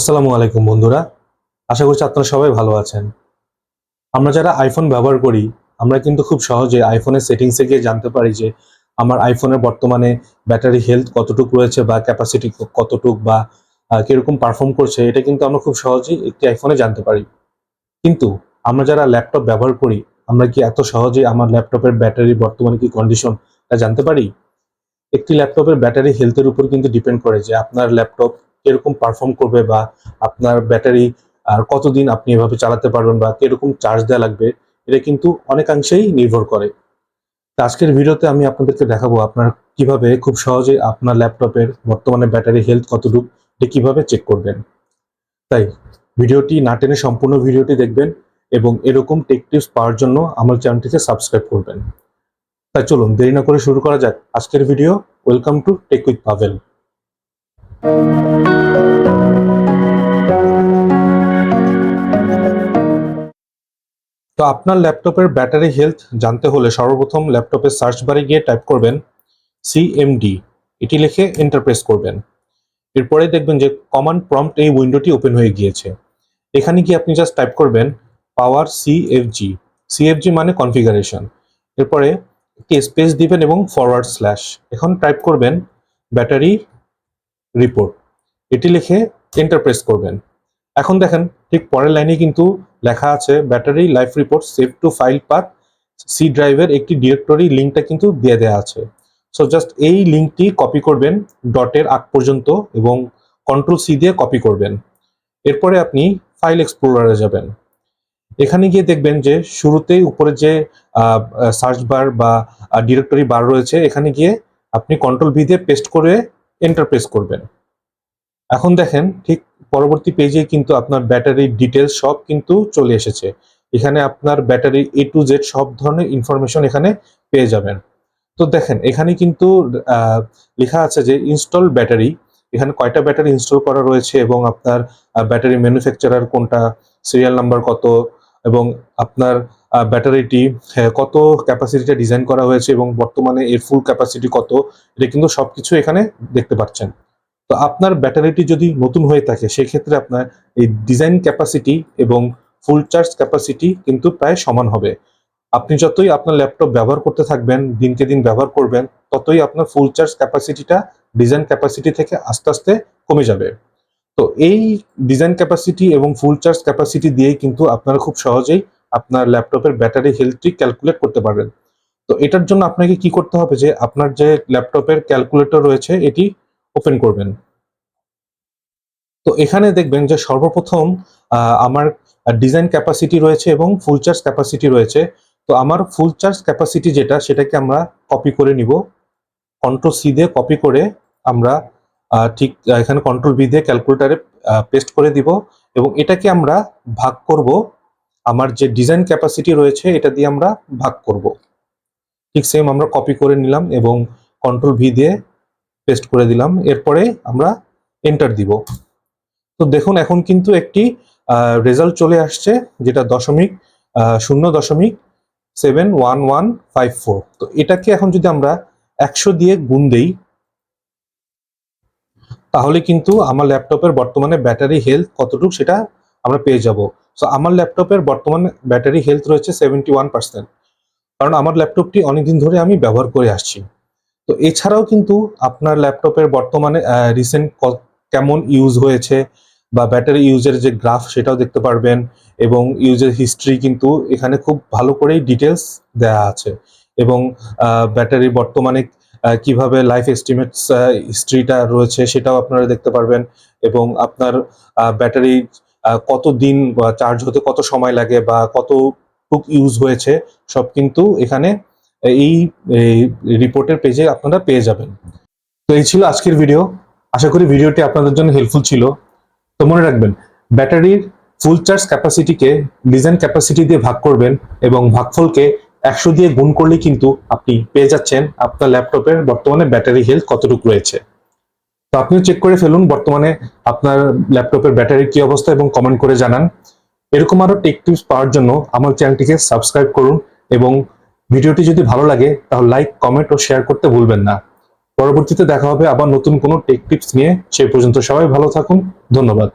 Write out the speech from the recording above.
আসসালামু আলাইকুম বন্ধুরা। আশা করছি আপনারা সবাই ভালো আছেন। আমরা যারা আইফোন ব্যবহার করি, আমরা কিন্তু খুব সহজে আইফোনের সেটিংসে গিয়ে জানতে পারি যে আমার আইফোনের বর্তমানে ব্যাটারি হেলথ কতটুক রয়েছে বা ক্যাপাসিটি কতটুক বা কীরকম পারফর্ম করছে, এটা কিন্তু আমরা খুব সহজেই একটি আইফোনে জানতে পারি। কিন্তু আমরা যারা ল্যাপটপ ব্যবহার করি, আমরা কি এত সহজে আমার ল্যাপটপের ব্যাটারি বর্তমানে কি কন্ডিশন তা জানতে পারি? একটি ল্যাপটপের ব্যাটারি হেলথের উপর কিন্তু ডিপেন্ড করে যে আপনার ল্যাপটপ কীরকম পারফর্ম করবে বা আপনার ব্যাটারি আর কতদিন আপনি এভাবে চালাতে পারবেন বা কীরকম চার্জ দেওয়া লাগবে, এটা কিন্তু অনেকাংশেই নির্ভর করে। আজকের ভিডিওতে আমি আপনাদেরকে দেখাবো আপনার কীভাবে খুব সহজে আপনার ল্যাপটপের বর্তমানে ব্যাটারি হেলথ কতটুকু, এটা কীভাবে চেক করবেন। তাই ভিডিওটি না টেনে সম্পূর্ণ ভিডিওটি দেখবেন এবং এরকম টেক টিপস পাওয়ার জন্য আমার চ্যানেলটিকে সাবস্ক্রাইব করবেন। তাই চলুন দেরি না করে শুরু করা যাক। আজকের video welcome to tech with Pavel তো আপনার ল্যাপটপের ব্যাটারি হেলথ জানতে হলে সর্বপ্রথম ল্যাপটপের সার্চ বারে গিয়ে টাইপ করবেন সিএমডি এটি লিখে এন্টার প্রেস করবেন। এরপরে দেখবেন যে কমান্ড প্রম্পট এই উইন্ডোটি ওপেন হয়ে গিয়েছে। এখানে গিয়ে আপনি জাস্ট টাইপ করবেন পাওয়ার সিএফজি সিএফজি মানে কনফিগারেশন এরপরে একটি স্পেস দিবেন এবং ফরওয়ার্ড স্ল্যাশ এখন টাইপ করবেন ব্যাটারি রিপোর্ট এটি লিখে এন্টার প্রেস করবেন। এখন দেখেন, ঠিক পরের লাইনে কিন্তু লেখা আছে battery life report save to file path C ড্রাইভের একটি ডিরেক্টরি লিঙ্কটা কিন্তু দিয়ে দেওয়া আছে। সো জাস্ট এই লিঙ্কটি কপি করবেন ডটের আগ পর্যন্ত এবং কন্ট্রোল সি দিয়ে কপি করবেন। এরপরে আপনি ফাইল এক্সপ্লোরারে যাবেন। এখানে গিয়ে দেখবেন যে শুরুতেই উপরে যে সার্চ বার বা ডিরেক্টরি বার রয়েছে, এখানে গিয়ে আপনি কন্ট্রোল ভি দিয়ে পেস্ট করে এন্টার প্রেস করবেন। এখন দেখেন, ঠিক পরবর্তী পেজে কিন্তু আপনার ব্যাটারির ডিটেলস সব কিন্তু চলে এসেছে। এখানে আপনার ব্যাটারি এ টু জেড সব ধরনের ইনফরমেশন এখানে পেয়ে যাবেন। তো দেখেন, এখানে কিন্তু লেখা আছে যে ইনস্টল ব্যাটারি এখানে কয়টা ব্যাটারি ইনস্টল করা রয়েছে এবং আপনার ব্যাটারি ম্যানুফ্যাকচারার কোনটা সিরিয়াল নাম্বার কত এবং আপনার ব্যাটারিটি কত ক্যাপাসিটিটা ডিজাইন করা হয়েছে এবং বর্তমানে এর ফুল ক্যাপাসিটি কত, এটা কিন্তু সবকিছু এখানে দেখতে পাচ্ছেন। তো আপনার ব্যাটারিটি যদি নতুন হয়ে থাকে, সেক্ষেত্রে আপনার এই ডিজাইন ক্যাপাসিটি এবং ফুল চার্জ ক্যাপাসিটি কিন্তু প্রায় সমান হবে। আপনি যতই আপনার ল্যাপটপ ব্যবহার করতে থাকবেন, দিনকে দিন ব্যবহার করবেন, ততই আপনার ফুল চার্জ ক্যাপাসিটিটা ডিজাইন ক্যাপাসিটি থেকে আস্তে আস্তে কমে যাবে। তো এই ডিজাইন ক্যাপাসিটি এবং ফুল চার্জ ক্যাপাসিটি দিয়েই কিন্তু আপনারা খুব সহজেই আপনার ল্যাপটপের ব্যাটারি হেলথটি ক্যালকুলেট করতে পারবেন। তো এটার জন্য আপনাকে কি করতে হবে যে আপনার যে ল্যাপটপের ক্যালকুলেটর রয়েছে, এটি ওপেন করবেন। তো এখানে দেখবেন যে সর্বপ্রথম আমার ডিজাইন ক্যাপাসিটি রয়েছে এবং ফুল চার্জ ক্যাপাসিটি রয়েছে। তো আমার ফুল চার্জ ক্যাপাসিটি যেটা, সেটাকে আমরা কপি করে নিব। কন্ট্রোল সি দিয়ে কপি করে আমরা ঠিক এখানে কন্ট্রোল বি দিয়ে ক্যালকুলেটারে পেস্ট করে দিব এবং এটাকে আমরা ভাগ করব। আমার যে ডিজাইন ক্যাপাসিটি রয়েছে, এটা দিয়ে আমরা ভাগ করব। ঠিক সেম আমরা কপি করে নিলাম এবং কন্ট্রোল ভি দিয়ে পেস্ট করে দিলাম। এরপরে আমরা এন্টার দিব। তো দেখুন, এখন কিন্তু একটি রেজাল্ট চলে আসছে, যেটা দশমিক শূন্য দশমিক seven one one five four তো এটাকে এখন যদি আমরা একশো দিয়ে গুণ দেই তাহলে কিন্তু আমার ল্যাপটপের বর্তমানে ব্যাটারি হেলথ কতটুকু সেটা আমরা পেয়ে যাব। সো আমার ল্যাপটপের বর্তমানে ব্যাটারি হেলথ রয়েছে সেভেন্টি ওয়ান পার্সেন্ট কারণ আমার ল্যাপটপটি অনেকদিন ধরে আমি ব্যবহার করে আসছি। তো এছাড়াও কিন্তু আপনার ল্যাপটপের বর্তমানে রিসেন্ট কেমন ইউজ হয়েছে বা ব্যাটারি ইউজের যে গ্রাফ সেটাও দেখতে পারবেন এবং ইউজের হিস্ট্রি কিন্তু এখানে খুব ভালো করেই ডিটেলস দেওয়া আছে। এবং ব্যাটারি বর্তমানে কীভাবে লাইফ এস্টিমেটস হিস্ট্রিটা রয়েছে সেটাও আপনারা দেখতে পারবেন এবং আপনার ব্যাটারি কত দিন চার্জ হতে কত সময় লাগে বা কত কতটুক ইউজ হয়েছে, সব কিন্তু এখানে এই রিপোর্টের পেজে আপনারা পেয়ে যাবেন। তো এই ছিল আজকের ভিডিও আশা করি ভিডিওটি আপনাদের জন্য হেল্পফুল ছিল। তো মনে রাখবেন ব্যাটারির ফুল চার্জ ক্যাপাসিটিকে ডিজাইন ক্যাপাসিটি দিয়ে ভাগ করবেন এবং ভাগফলকে একশো দিয়ে গুণ করলে কিন্তু আপনি পেয়ে যাচ্ছেন আপনার ল্যাপটপের বর্তমানে ব্যাটারি হেলথ কতটুকু রয়েছে। তো আপনিও চেক করে ফেলুন বর্তমানে আপনার ল্যাপটপের ব্যাটারির কি অবস্থা এবং কমেন্ট করে জানান। এরকম আরও টেক টিপস পাওয়ার জন্য আমার চ্যানেলটিকে সাবস্ক্রাইব করুন এবং ভিডিওটি যদি ভালো লাগে তাহলে লাইক কমেন্ট ও শেয়ার করতে ভুলবেন না। পরবর্তীতে দেখা হবে আবার নতুন কোনো টেক টিপস নিয়ে। সেই পর্যন্ত সবাই ভালো থাকুন। ধন্যবাদ।